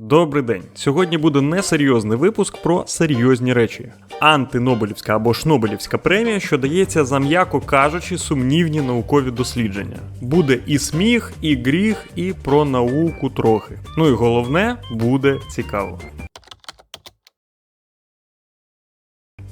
Добрий день. Сьогодні буде несерйозний випуск про серйозні речі. Антинобелівська або Шнобелівська премія, що дається за м'яко кажучи сумнівні наукові дослідження. Буде і сміх, і гріх, і про науку трохи. Ну і головне, буде цікаво.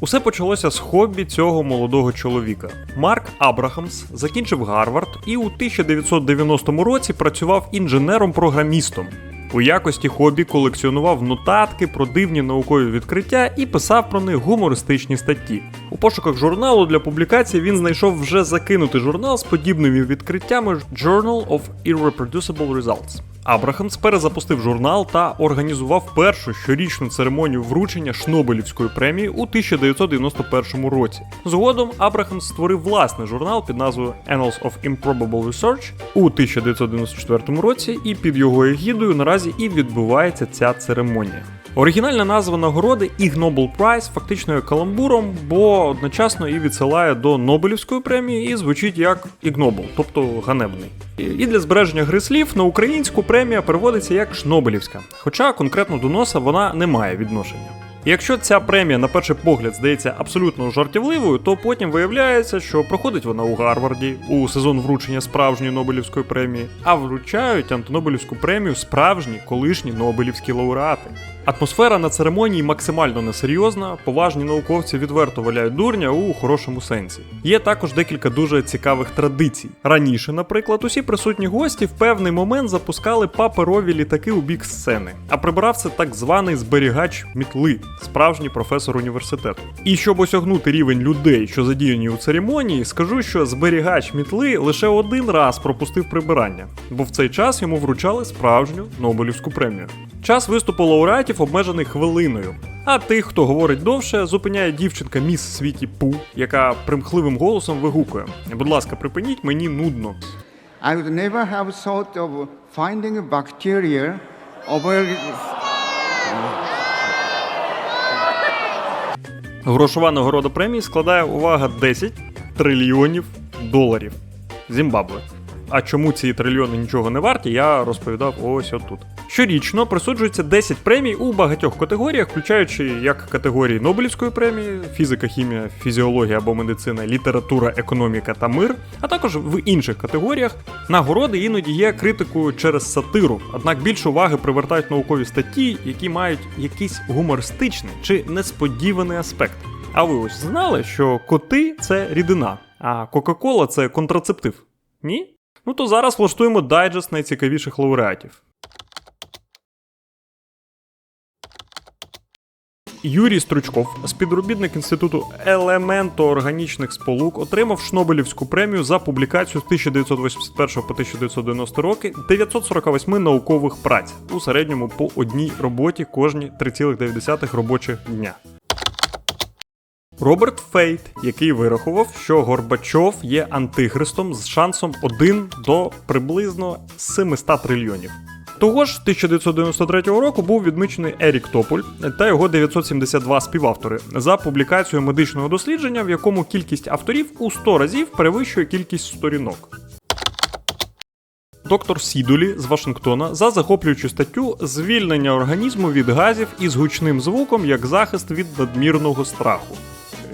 Усе почалося з хобі цього молодого чоловіка. Марк Абрахамс закінчив Гарвард і у 1990 році працював інженером-програмістом. У якості хобі колекціонував нотатки про дивні наукові відкриття і писав про них гумористичні статті. У пошуках журналу для публікації він знайшов вже закинутий журнал з подібними відкриттями Journal of Irreproducible Results. Абрахамс перезапустив журнал та організував першу щорічну церемонію вручення Шнобелівської премії у 1991 році. Згодом Абрахамс створив власний журнал під назвою Annals of Improbable Research у 1994 році, і під його егідою наразі і відбувається ця церемонія. Оригінальна назва нагороди Ig Nobel Prize фактично є каламбуром, бо одночасно і відсилає до Нобелівської премії і звучить як Ігнобл, тобто ганебний. І для збереження гри слів на українську премія переводиться як Шнобелівська, хоча конкретно до носа вона не має відношення. Якщо ця премія на перший погляд здається абсолютно жартівливою, то потім виявляється, що проходить вона у Гарварді у сезон вручення справжньої Нобелівської премії, а вручають антинобелівську премію справжні колишні Нобелівські лауреати. Атмосфера на церемонії максимально несерйозна, поважні науковці відверто валяють дурня у хорошому сенсі. Є також декілька дуже цікавих традицій. Раніше, наприклад, усі присутні гості в певний момент запускали паперові літаки у бік сцени, а прибирав це так званий зберігач мітли, справжній професор університету. І щоб осягнути рівень людей, що задіяні у церемонії, скажу, що зберігач мітли лише один раз пропустив прибирання, бо в цей час йому вручали справжню Нобелівську премію. Час виступу лауреатів обмежений хвилиною. А тих, хто говорить довше, зупиняє дівчинка міс світі Пу, яка примхливим голосом вигукує: Будь ласка, припиніть, мені нудно. I would never have thought of finding a bacteria over Грошова нагорода премії складає увага 10 трильйонів доларів Зімбабве. А чому ці трильйони нічого не варті, я розповідав ось отут. Щорічно присуджується 10 премій у багатьох категоріях, включаючи як категорії Нобелівської премії, фізика, хімія, фізіологія або медицина, література, економіка та мир, а також в інших категоріях. Нагороди іноді є критикою через сатиру, однак більше уваги привертають наукові статті, які мають якийсь гумористичний чи несподіваний аспект. А ви ось знали, що коти це рідина, а Кока-Кола це контрацептив? Ні? Ну то зараз влаштуємо дайджест найцікавіших лауреатів. Юрій Стручков, співробітник інституту елементоорганічних сполук, отримав Шнобелівську премію за публікацію з 1981 по 1990 роки 948 наукових праць у середньому по одній роботі кожні 3,9 робочих дня. Роберт Фейт, який вирахував, що Горбачов є антихристом з шансом 1 до приблизно 700 трильйонів. Того ж 1993 року був відмічений Ерік Тополь та його 972 співавтори за публікацію медичного дослідження, в якому кількість авторів у 100 разів перевищує кількість сторінок. Доктор Сідолі з Вашингтона за захоплюючу статтю звільнення організму від газів із гучним звуком як захист від надмірного страху.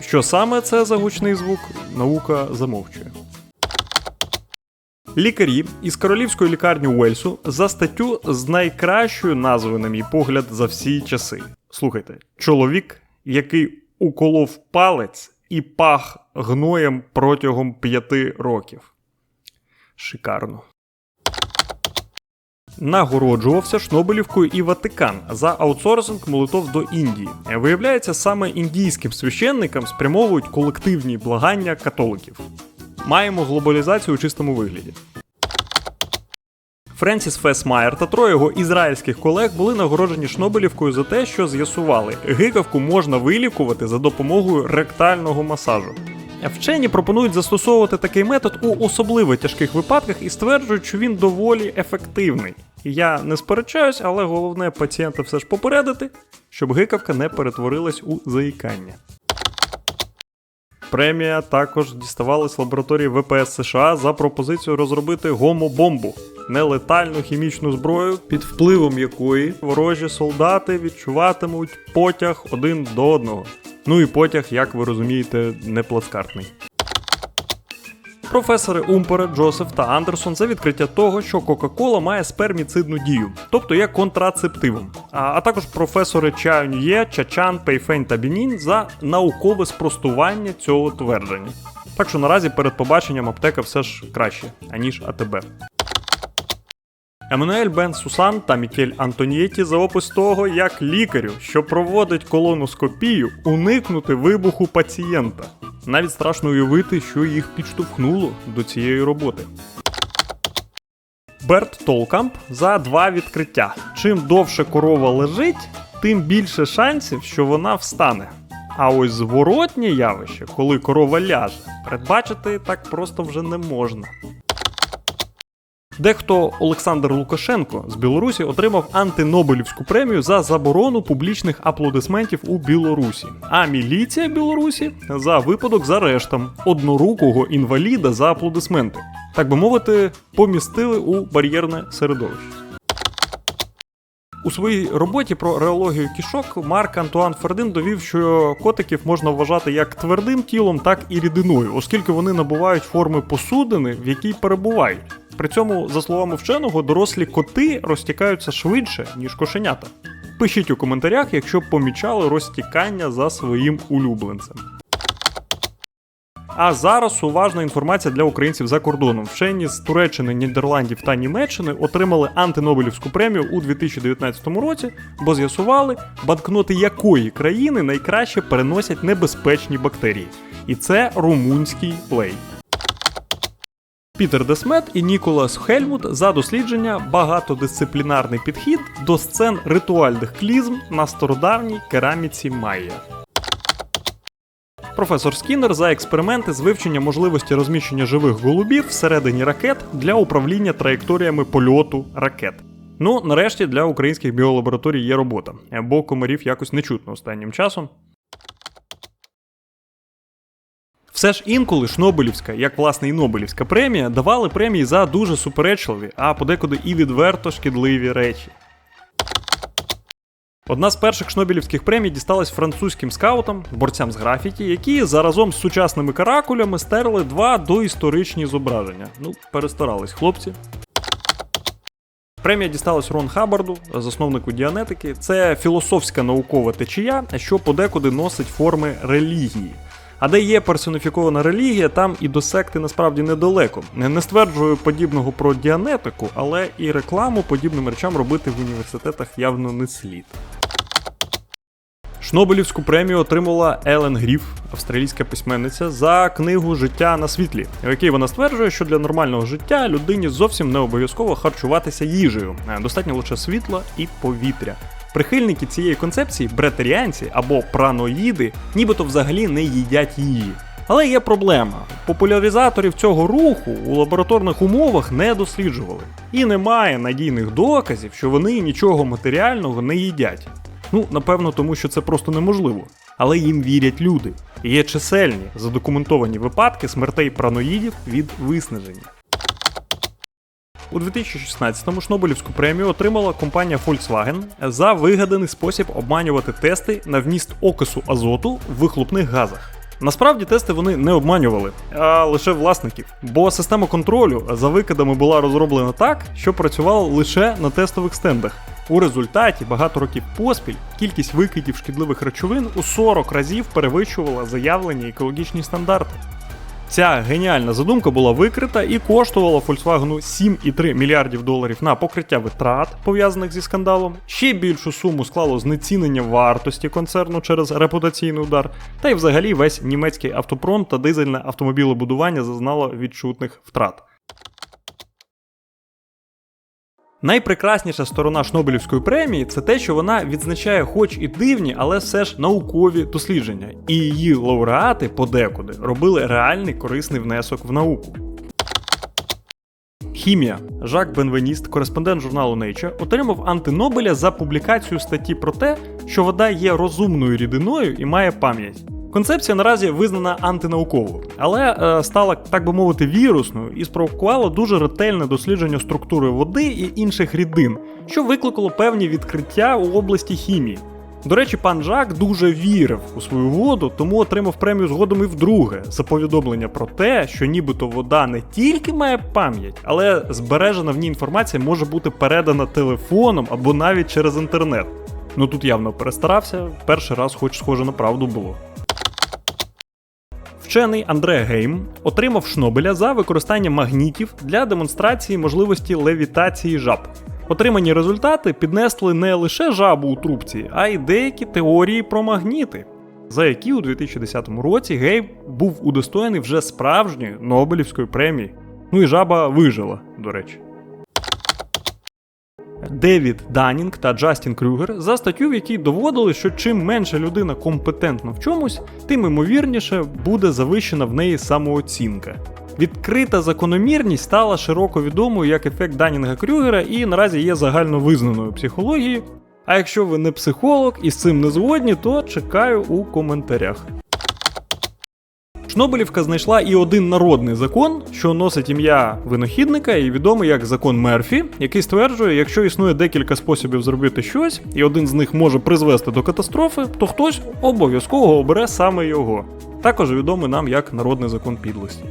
Що саме це за гучний звук, наука замовчує. Лікарі із королівської лікарні Уельсу за статтю з найкращою назвою, на мій погляд, за всі часи. Слухайте, чоловік, який уколов палець і пах гноєм протягом п'яти років. Шикарно. Нагороджувався Шнобелівкою і Ватикан за аутсорсинг молитов до Індії. Виявляється, саме індійським священникам спрямовують колективні благання католиків. Маємо глобалізацію у чистому вигляді. Френсіс Фесмайер та троє його ізраїльських колег були нагороджені Шнобелівкою за те, що з'ясували, гикавку можна вилікувати за допомогою ректального масажу. Вчені пропонують застосовувати такий метод у особливо тяжких випадках і стверджують, що він доволі ефективний. Я не сперечаюсь, але головне пацієнта все ж попередити, щоб гикавка не перетворилась у заїкання. Премія також діставалась лабораторії ВПС США за пропозицію розробити гомобомбу нелетальну хімічну зброю, під впливом якої ворожі солдати відчуватимуть потяг один до одного. Ну і потяг, як ви розумієте, не плацкартний. Професори Умпере, Джосеф та Андерсон за відкриття того, що Кока-Кола має сперміцидну дію, тобто є контрацептивом. А, а також професори Чаюньє, Чачан, Пейфень та Бінін за наукове спростування цього твердження. Так що наразі перед побаченням аптека все ж краще, аніж АТБ. Еммануель Бен Сусан та Мікель Антонієті за опис того, як лікарю, що проводить колоноскопію, уникнути вибуху пацієнта. Навіть страшно уявити, що їх підштовхнуло до цієї роботи. Берт Толкамп за два відкриття. Чим довше корова лежить, тим більше шансів, що вона встане. А ось зворотнє явище, коли корова ляже, передбачити так просто вже не можна. Дехто Олександр Лукашенко з Білорусі отримав антинобелівську премію за заборону публічних аплодисментів у Білорусі, а міліція Білорусі за випадок з арештом однорукого інваліда за аплодисменти. Так би мовити, помістили у бар'єрне середовище. У своїй роботі про реологію кішок Марк Антуан Фердин довів, що котиків можна вважати як твердим тілом, так і рідиною, оскільки вони набувають форми посудини, в якій перебувають. При цьому, за словами вченого, дорослі коти розтікаються швидше, ніж кошенята. Пишіть у коментарях, якщо помічали розтікання за своїм улюбленцем. А зараз уважна інформація для українців за кордоном. Вчені з Туреччини, Нідерландів та Німеччини отримали антинобелівську премію у 2019 році, бо з'ясували, банкноти якої країни найкраще переносять небезпечні бактерії. І це румунський плей. Пітер Десмет і Ніколас Хельмут за дослідження багатодисциплінарний підхід до сцен ритуальних клізм на стародавній кераміці Майя. Професор Скіннер за експерименти з вивчення можливості розміщення живих голубів всередині ракет для управління траєкторіями польоту ракет. Ну, нарешті для українських біолабораторій є робота, бо комарів якось не чутно останнім часом. Все ж інколи Шнобелівська, як власне і Нобелівська премія, давали премії за дуже суперечливі, а подекуди і відверто шкідливі речі. Одна з перших шнобелівських премій дісталась французьким скаутам, борцям з графіті, які заразом з сучасними каракулями стерли два доісторичні зображення. Ну, перестарались хлопці. Премія дісталась Рон Хабарду, засновнику діанетики. Це філософська наукова течія, що подекуди носить форми релігії. А де є персоніфікована релігія, там і до секти насправді недалеко. Не стверджую подібного про діанетику, але і рекламу подібним речам робити в університетах явно не слід. Шнобелівську премію отримала Елен Гріф, австралійська письменниця, за книгу Життя на світлі, в якій вона стверджує, що для нормального життя людині зовсім не обов'язково харчуватися їжею, достатньо лише світла і повітря. Прихильники цієї концепції, бретеріанці або праноїди, нібито взагалі не їдять її. Але є проблема: популяризаторів цього руху у лабораторних умовах не досліджували, і немає надійних доказів, що вони нічого матеріального не їдять. Ну, напевно, тому що це просто неможливо. Але їм вірять люди. І є чисельні задокументовані випадки смертей праноїдів від виснаження. У 2016-му Шнобелівську премію отримала компанія Volkswagen за вигаданий спосіб обманювати тести на вміст окису азоту в вихлопних газах. Насправді тести вони не обманювали, а лише власників, бо система контролю за викидами була розроблена так, що працювала лише на тестових стендах. У результаті багато років поспіль кількість викидів шкідливих речовин у 40 разів перевищувала заявлені екологічні стандарти. Ця геніальна задумка була викрита і коштувала Volkswagen 7,3 мільярдів доларів на покриття витрат, пов'язаних зі скандалом. Ще більшу суму склало знецінення вартості концерну через репутаційний удар. Та й взагалі весь німецький автопром та дизельне автомобілебудування зазнало відчутних втрат. Найпрекрасніша сторона Шнобелівської премії це те, що вона відзначає, хоч і дивні, але все ж наукові дослідження, і її лауреати подекуди робили реальний корисний внесок в науку. Хімія. Жак Бенвеніст, кореспондент журналу Nature, отримав антинобеля за публікацію статті про те, що вода є розумною рідиною і має пам'ять. Концепція наразі визнана антинауковою, але е, стала, так би мовити, вірусною і спровокувала дуже ретельне дослідження структури води і інших рідин, що викликало певні відкриття у області хімії. До речі, пан Жак дуже вірив у свою воду, тому отримав премію згодом і вдруге за повідомлення про те, що нібито вода не тільки має пам'ять, але збережена в ній інформація може бути передана телефоном або навіть через інтернет. Ну тут явно перестарався, перший раз хоч схоже на правду було. Вчений Андре Гейм отримав Шнобеля за використання магнітів для демонстрації можливості левітації жаб. Отримані результати піднесли не лише жабу у трубці, а й деякі теорії про магніти, за які у 2010 році Гейм був удостоєний вже справжньої Нобелівської премії. Ну і жаба вижила, до речі. Девід Данінг та Джастін Крюгер за статтю, в якій доводили, що чим менше людина компетентна в чомусь, тим ймовірніше буде завищена в неї самооцінка. Відкрита закономірність стала широко відомою як ефект Данінга Крюгера і наразі є загально визнаною психологією. А якщо ви не психолог і з цим не згодні, то чекаю у коментарях. Шнобелівка знайшла і один народний закон, що носить ім'я винахідника і відомий як закон Мерфі, який стверджує, якщо існує декілька способів зробити щось, і один з них може призвести до катастрофи, то хтось обов'язково обере саме його. Також відомий нам як народний закон підлості.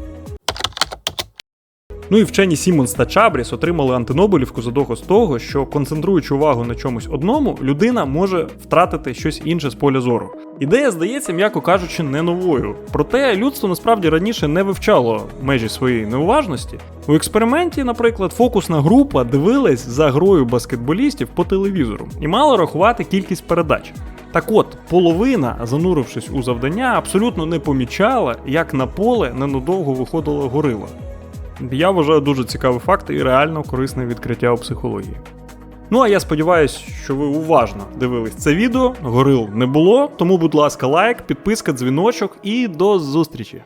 Ну і вчені Сімонс та Чабріс отримали антинобелівку за доказ того, що концентруючи увагу на чомусь одному, людина може втратити щось інше з поля зору. Ідея здається, м'яко кажучи, не новою. Проте людство насправді раніше не вивчало межі своєї неуважності. У експерименті, наприклад, фокусна група дивилась за грою баскетболістів по телевізору і мала рахувати кількість передач. Так от, половина, занурившись у завдання, абсолютно не помічала, як на поле ненадовго виходила горила. Я вважаю дуже цікавий факт і реально корисне відкриття у психології. Ну а я сподіваюся, що ви уважно дивились це відео. Горил не було, тому, будь ласка, лайк, підписка, дзвіночок і до зустрічі!